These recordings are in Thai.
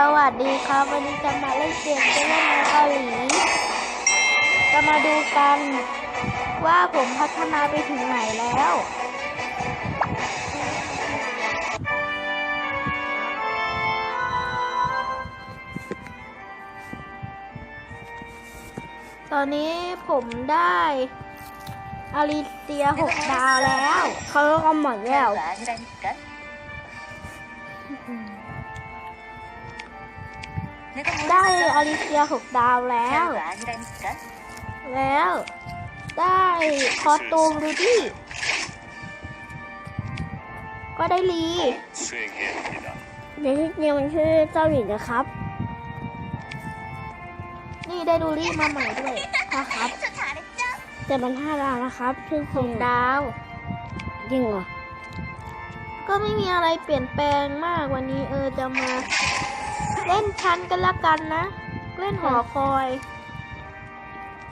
เล่นเกมจะมาเล่นในเกาหลีจะมาดูกันว่าผมพัฒนาไปถึงไหนแล้วตอนนี้ผมได้อาริเซียหกดาวแล้ว เขาก็หมดแล้ว ได้อลิเซียหกดาวแล้ว แล้ว ได้คอตูมดูดิก็ได้ลีเดี๋ยวเนี่ยมันชื่อเจ้าหญิงนะครับ นี่ได้ดูลี่มาใหม่ด้วยนะครับแต่มันห้าดาวนะครับเพิ่งหกดาวยิงเหรอก็ไม่มีอะไรเปลี่ยนแปลงมากวันนี้เออจะมา เล่นชั้นกันละกันนะ เล่นหอคอย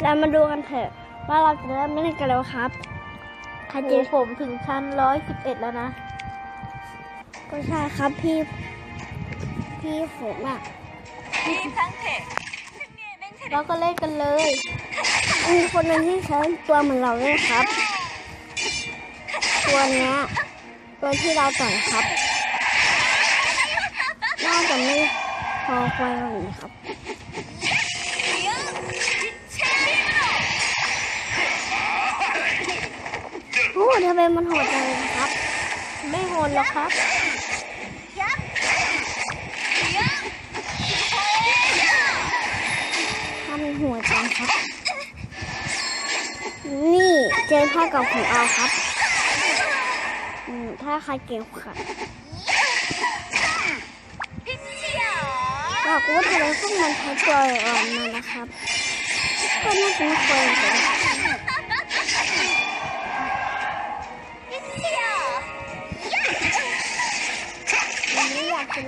แล้วมาดูกันเถอะ ว่าเราจะเริ่มเล่นกันแล้วครับคาเจผมถึงชั้นร้อยสิบเอ็ดแล้วนะ ก็ใช่ครับพี่ พี่ผมอะดีทั้งเถะเราก็เล่นกันเลย มีคนหนึงที่ใช้ตัวเหมือนเราด้วยครับ ตัวเนี้ยตัวที่เราต่อยครับน่าจะมี พอควายอย่นีครับโอ้ทำไมมันโหดจังครับ ไม่โหดหรอกครับทำหัวจังครับ นี่เจอพ่อกับผมเอาครับ ถ้าใครเก็บค่ะ บอว่าทำไมพวกมันใช้ตัวอ่อนมานะครับก็น่าจะไม่คุ้ม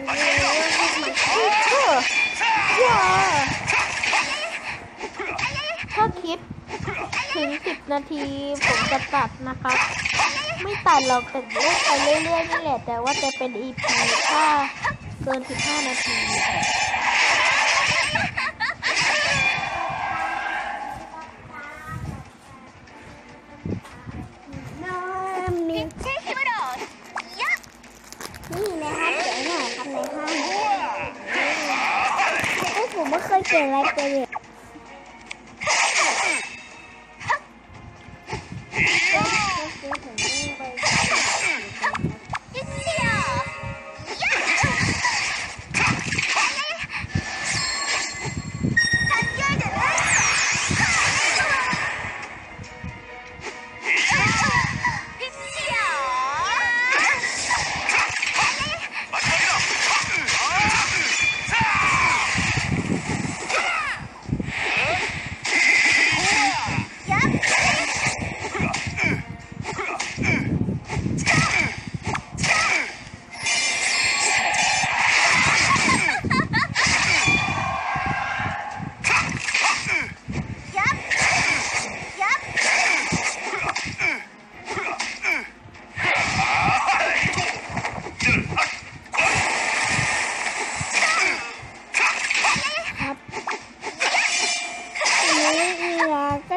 เอยเธยถ้าคลิปถึง10นาทีผมจะตัดนะครับ ไม่ตัดหรอกแต่เล่นไปเรื่อยๆนี่แหละ แต่ว่าจะเป็น EP ถ้าเกิน15นาที ผมไม่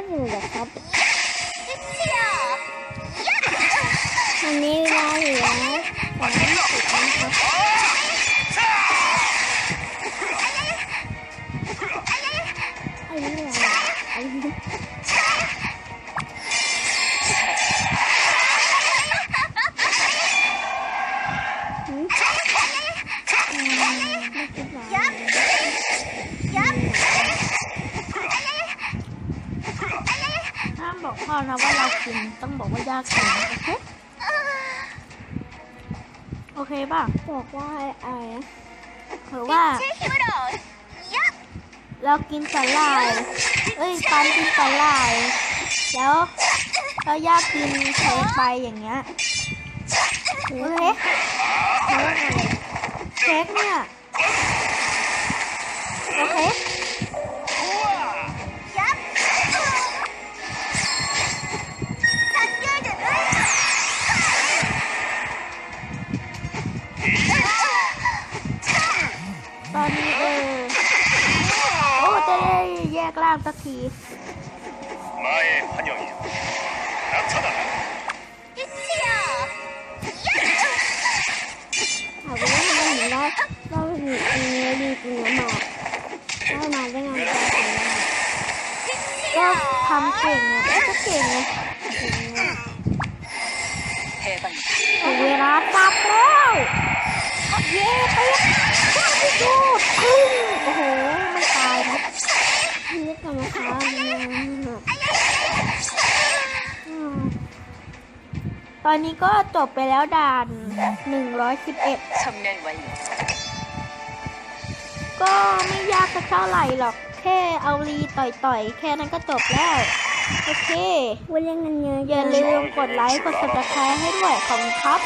ลาก็อยู่เหร อกพ่อนะว่าเรากินต้องบอกว่ายากกินโอเคโอเคป่ะบอกว่าอะไรหรือว่าเรากินสาหร่ายเอ้ยปันกินสาหร่ายแล้วเรายากกินเค้กไปอย่างเงี้ยโอเคเค้กเนี่ยโอเค อนนี้เออโอ้จะได้แยกร่างสักทีมาเอพันยอนับชนะอิเชียถามว่าทำไมถึงได้เาถึงดีจริงหรอได้มาได้ไงก็ทำเก่งเลยก็เก่งเลย นี่กรรมการนะ อืมตอนนี้ก็จบไปแล้วด่าน 111 청년 완료 ก็ไม่ยากสักเท่าไหร่หรอก แค่เอาลีต่อยๆ แค่นั้นก็จบแล้ว โอเค ว่าเล่นกันเยอะ อย่าลืมกดไลค์ กด subscribe ให้ด้วยขอบคุณครับ